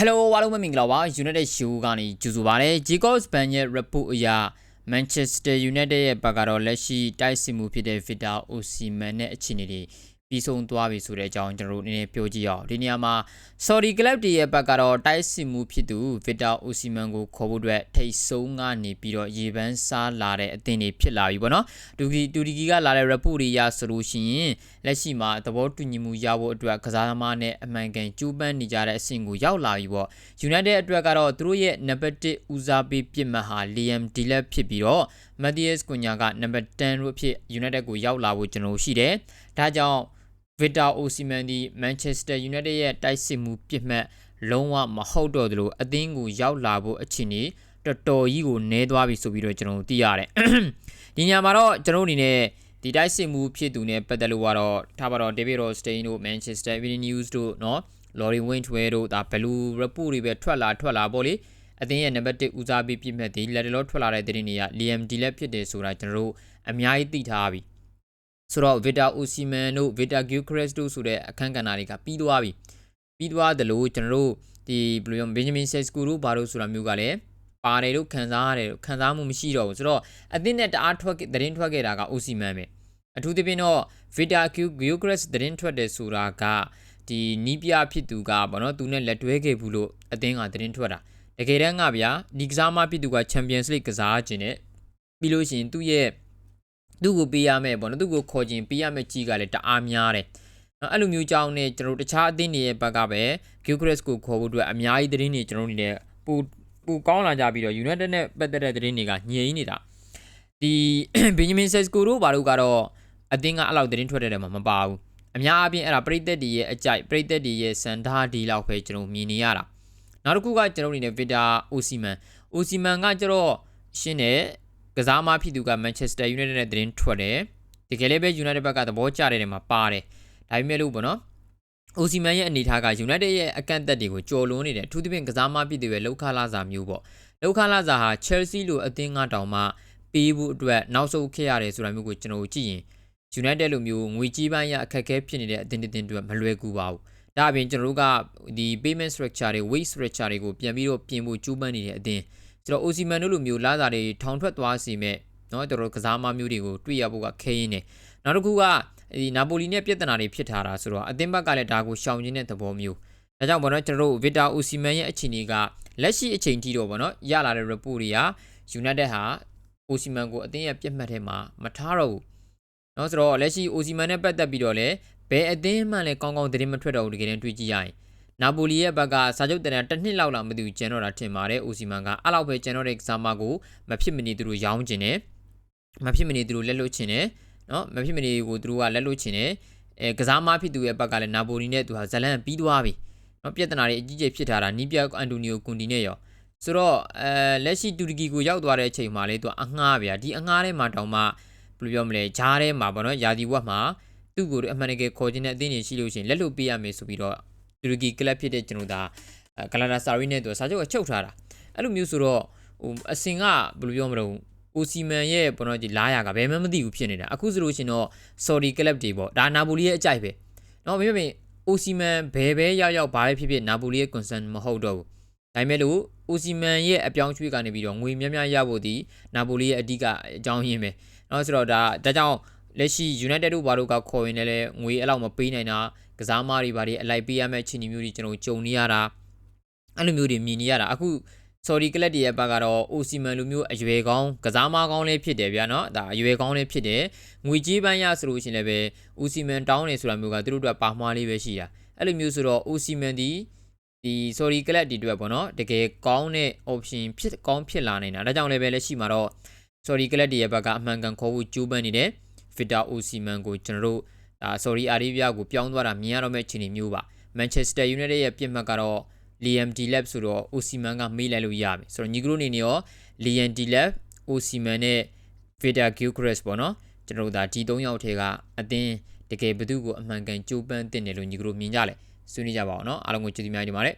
Hello အားလုံးပဲမင်္ဂလာပါ United Show ကနေကြိုဆိုပါရစေ Jacobs Ban ရဲ့ report အရ Manchester United ရဲ့ဘက်ကတော့လက်ရှိတိုက်စစ်မှုဖြစ်တဲ့ Victor Osimhen နဲ့အခြေအနေတွေ ပြီးဆုံးသွားပြီဆိုတဲ့အကြောင်းကျွန်တော်တို့နည်းနည်းပြောကြည့်အောင်ဒီနေရာမှာ Saudi Club တွေရဲ့ဘက်ကတော့တိုက်စစ်မှုဖြစ်သူ Victor Osimhen ကိုခေါ်ဖို့အတွက်ထိတ်ဆုံးကနေပြီးတော့ရေပန်းစားလာတဲ့အသင်းတွေဖြစ်လာပြီပေါ့နော်တူကီတူဒီကီကလာတဲ့ report တွေရဆိုလို့ရှိရင်လက်ရှိမှာသဘောတူညီမှုရဖို့အတွက်ကစားသမားနဲ့အမှန်ကန်ကြိုးပမ်းနေကြတဲ့အဆင့်ကိုရောက်လာပြီပေါ့ United အတွက်ကတော့သူတို့ရဲ့ number 1ဦးစားပေးပြစ်မှတ်ဟာ Liam Delap ဖြစ်ပြီးတော့ Matthias Cunha က number 10လို့အဖြစ် United ကိုရောက်လာဖို့ကျွန်တော်ရှိတယ် ဒါကြောင့်ဗစ်တာအိုစီမန်ဒီမန်ချက်စတာယူနိုက်တက်ရဲ့တိုက်စစ်မှုပြစ်မှတ်လုံးဝမဟုတ်တော့သလိုအသင်းကိုရောက်လာဖို့အချိန်ကြီးတော်တော်ကြီးကိုနဲသွားပြီဆိုပြီးတော့ကျွန်တော်သိရတယ်။ဒီညမှာတော့ကျွန်တော်အနေနဲ့ဒီတိုက်စစ်မှုဖြစ်သူနဲ့ပတ်သက်လို့ကတော့ထားပါတော့ David Rothstein တို့ Manchester Evening News တို့နော် Laurie Wintwell တို့ဒါ Blue Report တွေပဲထွက်လာထွက်လာပေါ့လေအသင်းရဲ့နံပါတ်1ဦးစားပေးပြည့်မှတ်ဒီလက်တလောထွက်လာတဲ့သတင်းတွေက Liam Delap ဖြစ်တယ်ဆိုတာကျွန်တော်တို့အများကြီးသိထားပြီ။ ဆိုတော့ Victor Osimhen တို့ Victor Gyökeres တို့ဆိုတဲ့အခန်းကဏ္ဍတွေကပြီးသွားပြီပြီးသွားတယ်လို့ကျွန်တော်တို့ဒီဘယ်လိုပြော Benjamin Sesko တို့ဘာလို့ဆိုတာမျိုးကလည်းပါတယ်လို့ခံစားရတယ်ခံစားမှုမရှိတော့ဘူးဆိုတော့အသင်းနဲ့တအားထွက်သတင်းထွက်ခဲ့တာက Osimhen ပဲအထူးသဖြင့်တော့ Victor Gyökeres သတင်းထွက်တယ်ဆိုတာကဒီနီးပြဖြစ်သူကဘောနော်သူနဲ့လက်တွဲခဲ့ဘူးလို့အသင်းကသတင်းထွက်တာတကယ်တမ်းကဗျာဒီကစားမဖြစ်သူက Champions League ကစားခြင်းနဲ့ပြီးလို့ရှိရင်သူ့ရဲ့ သူ့ကိုပေးရမယ်ပေါ့နော်သူ့ကိုခေါ်ခြင်းပေးရမယ်ကြီးကလည်းတအားများတယ်နော်အဲ့လိုမျိုးကြောင်းနဲ့ကျွန်တော်တခြားအသင်းတွေရဲ့ဘက်ကပဲ Gilchrist ကိုခေါ်ဖို့အတွက်အများကြီးသတင်းတွေကျွန်တော်တို့နေပူပူကောင်းလာကြပြီးတော့ United နဲ့ပတ်သက်တဲ့သတင်းတွေကညင်နေတာဒီ Benjamin Sesko တို့ဘာလို့ကတော့အသင်းကအဲ့လောက်သတင်းထွက်တဲ့ထဲမှာမပါဘူးအများအပြားအဲ့ဒါပရိသတ်တွေရဲ့အကြိုက်ပရိသတ်တွေရဲ့စန္ဒာဒီလောက်ပဲကျွန်တော်မြင်နေရတာနောက်တစ်ခုကကျွန်တော်အနေနဲ့ Victor Osimhen Osimhen ကကျတော့ရှင်းတယ် ကစားမဖြစ်သူက Manchester United နဲ့သတင်းထွက်တယ်တကယ်လည်းပဲ United ဘက်ကသဘောကျတဲ့နေရာမှာပါတယ်ဒါပေမဲ့လို့ပေါ့နော်အိုစီမန်ရဲ့အနေထားက United ရဲ့အကန့်အသတ်တွေကိုကျော်လွန်နေတယ်အထူးသဖြင့်ကစားမဖြစ်သူရဲ့လောက်ခလာစာမျိုးပေါ့လောက်ခလာစာဟာ Chelsea လိုအသင်းကတောင်မှပေးဖို့အတွက်နောက်ဆုတ်ခဲ့ရတယ်ဆိုတာမျိုးကိုကျွန်တော်ကြည့်ရင် United လိုမျိုးငွေကြီးပိုင်းရအခက်အခဲဖြစ်နေတဲ့အသင်းတစ်သင်းတွေမလွယ်ကူပါဘူးဒါအပြင်ကျွန်တော်တို့ကဒီ payment structure တွေ weight structure တွေကိုပြန်ပြီးတော့ပြင်ဖို့ကြိုးပမ်းနေတဲ့အသင်း ကျွန်တော်အိုစီမန်တို့လိုမျိုးလာစာတွေထောင်ထွက်သွားစီမဲ့နော်တော်တော်ကစားမမျိုးတွေကိုတွေ့ရဖို့ကခဲရင်းတယ်နောက်တစ်ခုကဒီနာပိုလီနဲ့ပြဿနာတွေဖြစ်ထားတာဆိုတော့အသင်းဘက်ကလည်းဒါကိုရှောင်ရင်းတဲ့သဘောမျိုးဒါကြောင့်ဘောနော်ကျွန်တော်တို့ဗီတာအိုစီမန်ရဲ့အခြေအနေကလက်ရှိအချိန်ထိတော့ဘောနော်ရလာတဲ့ report တွေက United ဟာအိုစီမန်ကိုအသင်းရဲ့ပြတ်မှတ်ထဲမှာမထားတော့ဘူးနော်ဆိုတော့လက်ရှိအိုစီမန်နဲ့ပတ်သက်ပြီးတော့လည်းဘယ်အသင်းမှလည်းကောင်းကောင်းသတင်းမထွက်တော့ဘူးတကယ်တမ်းတွေးကြည့်ရရင် နာပိုလီရဲ့ဘက်ကစာချုပ်တန်တစ်နှစ်လောက်လောက်မသိဘူးကျန်တော့တာထင်ပါတယ်အိုစီမန်ကအဲ့လောက်ပဲကျန်တော့တဲ့ကစားမကိုမဖြစ်မနေသူတို့ရောင်းကျင်တယ်မဖြစ်မနေသူတို့လက်လွတ်ချင်တယ်နော်မဖြစ်မနေကိုသူတို့ကလက်လွတ်ချင်တယ်အဲကစားမဖြစ်သူရဲ့ဘက်ကလည်းနာပိုလီနဲ့သူဟာဇလန်ပြီးသွားပြီနော်ပြဿနာတွေအကြီးကျယ်ဖြစ်ထားတာနီးပြအန်တိုနီယိုကွန်တီနဲ့ရောဆိုတော့အဲလက်ရှိတူရကီကိုရောက်သွားတဲ့အချိန်မှာလေသူအငှားဗျာဒီအငှားထဲမှာတောင်မှဘယ်လိုပြောမလဲဂျားထဲမှာပေါ့နော်ယာဒီဝက်မှာသူ့ကိုအမှန်တကယ်ခေါ်ခြင်းတဲ့အသင်းတွေရှိလို့ရှိရင်လက်လွတ်ပေးရမယ်ဆိုပြီးတော့ တူရကီကလပ်ဖြစ်တဲ့ကျွန်တော်ဒါဂလာတာစာရီနဲ့သူစာချုပ်အချုပ်ထားတာအဲ့လိုမျိုးဆိုတော့ဟိုအစင်ကဘယ်လိုပြောမလို့အိုစီမန်ရဲ့ဘောနော်ဒီလာရကဘယ်မှမသိဘူးဖြစ်နေတာအခုဆိုလို့ရှင်တော့ sorry ကလပ်တွေပေါ့ဒါနာပိုလီရဲ့အကြိုက်ပဲနော်မင်းမင်းအိုစီမန်ဘယ်ပဲရောက်ရောက်ဘာပဲဖြစ်ဖြစ်နာပိုလီရဲ့ concern မဟုတ်တော့ဘူးဒါပေမဲ့လို့အိုစီမန်ရဲ့အပြောင်းအရွှေ့ကနေပြီးတော့ငွေများများရဖို့ဒီနာပိုလီရဲ့အဓိကအကြောင်းရင်းပဲနော်ဆိုတော့ဒါဒါကြောင့်လက်ရှိ United တို့ဘာလို့ကခေါ်ရင်လည်းငွေအဲ့လောက်မပေးနိုင်တာ ကစားမတွေဘာတွေအလိုက်ပေးရမယ့်အခြေအနေမျိုးတွေကျွန်တော်ကြုံနေရတာအဲ့လိုမျိုးတွေမြင်နေရတာအခု sorry ကလပ်တရဲ့ဘက်ကတော့ Osimhen လိုမျိုးအရွယ်ကောင်းကစားမကောင်းလေးဖြစ်တယ်ဗျာနော်ဒါအရွယ်ကောင်းလေးဖြစ်တယ်ငွေကြေးပိုင်းရဆိုလို့ရှိရင်လည်းပဲ Osimhen တောင်းနေဆိုတာမျိုးကသူတို့တို့ပါမွားလေးပဲရှိတာအဲ့လိုမျိုးဆိုတော့ Osimhen ဒီဒီ sorry ကလပ်ဒီတွေပေါ့နော်တကယ်ကောင်းတဲ့ option ဖြစ်ကောင်းဖြစ်လာနေတာဒါကြောင့်လည်းပဲလက်ရှိမှာတော့ sorry ကလပ်တရဲ့ဘက်ကအမှန်ကန်ခေါ်ဖို့ကြိုးပမ်းနေတယ် Victor Osimhen ကိုကျွန်တော်တို့ ဒါ sorry အာရီးဗီးယားကိုပြောင်းသွားတာမြင်ရတော့မယ့်အခြေအနေမျိုးပါ Manchester United ရဲ့ပြစ်မှတ်ကတော့ Liam Delap ဆိုတော့ Osimhen ကမေးလိုက်လို့ရပြီဆိုတော့ညီကတို့အနေနဲ့ရော Liam Delap Osimhen နဲ့ Victor Gyökeres ပေါ့နော်ကျွန်တော်တို့ဒါဒီ၃ယောက်ထဲကအသင်းတကယ်ဘသူကိုအမှန်ကန်ကြိုးပမ်းတင်တယ်လို့ညီကတို့မြင်ကြလဲဆွေးနွေးကြပါအောင်နော်အားလုံးကိုကျေးဇူးများတင်ပါတယ်